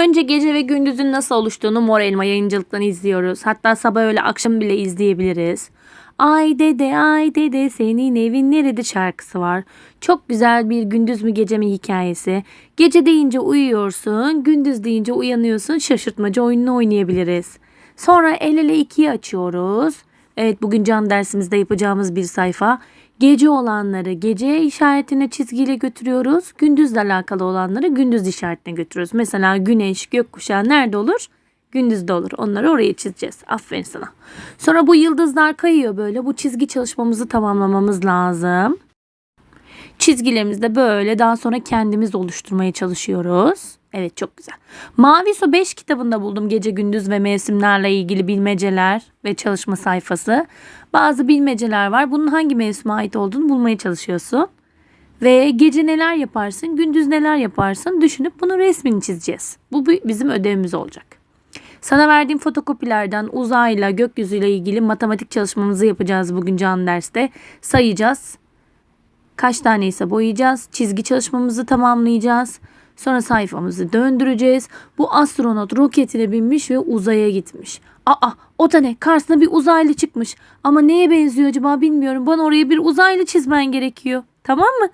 Önce gece ve gündüzün nasıl oluştuğunu Mor Elma yayıncılıktan izliyoruz. Hatta sabah öyle akşam bile izleyebiliriz. Ay dede ay dede senin evin nerede şarkısı var. Çok güzel bir gündüz mü gece mi hikayesi. Gece deyince uyuyorsun, gündüz deyince uyanıyorsun. Şaşırtmaca oyununu oynayabiliriz. Sonra el ele ikiyi açıyoruz. Evet bugün can dersimizde yapacağımız bir sayfa. Gece olanları gece işaretine çizgiyle götürüyoruz. Gündüzle alakalı olanları gündüz işaretine götürüyoruz. Mesela güneş, gökkuşağı nerede olur? Gündüzde olur. Onları oraya çizeceğiz. Aferin sana. Sonra bu yıldızlar kayıyor böyle. Bu çizgi çalışmamızı tamamlamamız lazım. Çizgilerimizi de böyle daha sonra kendimiz oluşturmaya çalışıyoruz. Evet çok güzel. Mavi Su 5 kitabında buldum gece gündüz ve mevsimlerle ilgili bilmeceler ve çalışma sayfası. Bazı bilmeceler var. Bunun hangi mevsime ait olduğunu bulmaya çalışıyorsun. Ve gece neler yaparsın, gündüz neler yaparsın düşünüp bunun resmini çizeceğiz. Bu bi- bizim ödevimiz olacak. Sana verdiğim fotokopilerden uzayla, gökyüzüyle ilgili matematik çalışmamızı yapacağız bugün canlı derste. Sayacağız. Kaç tane ise boyayacağız. Çizgi çalışmamızı tamamlayacağız. Sonra sayfamızı döndüreceğiz. Bu astronot roketine binmiş ve uzaya gitmiş. Aa o da ne? Karşısına bir uzaylı çıkmış. Ama neye benziyor acaba bilmiyorum. Bana oraya bir uzaylı çizmen gerekiyor. Tamam mı?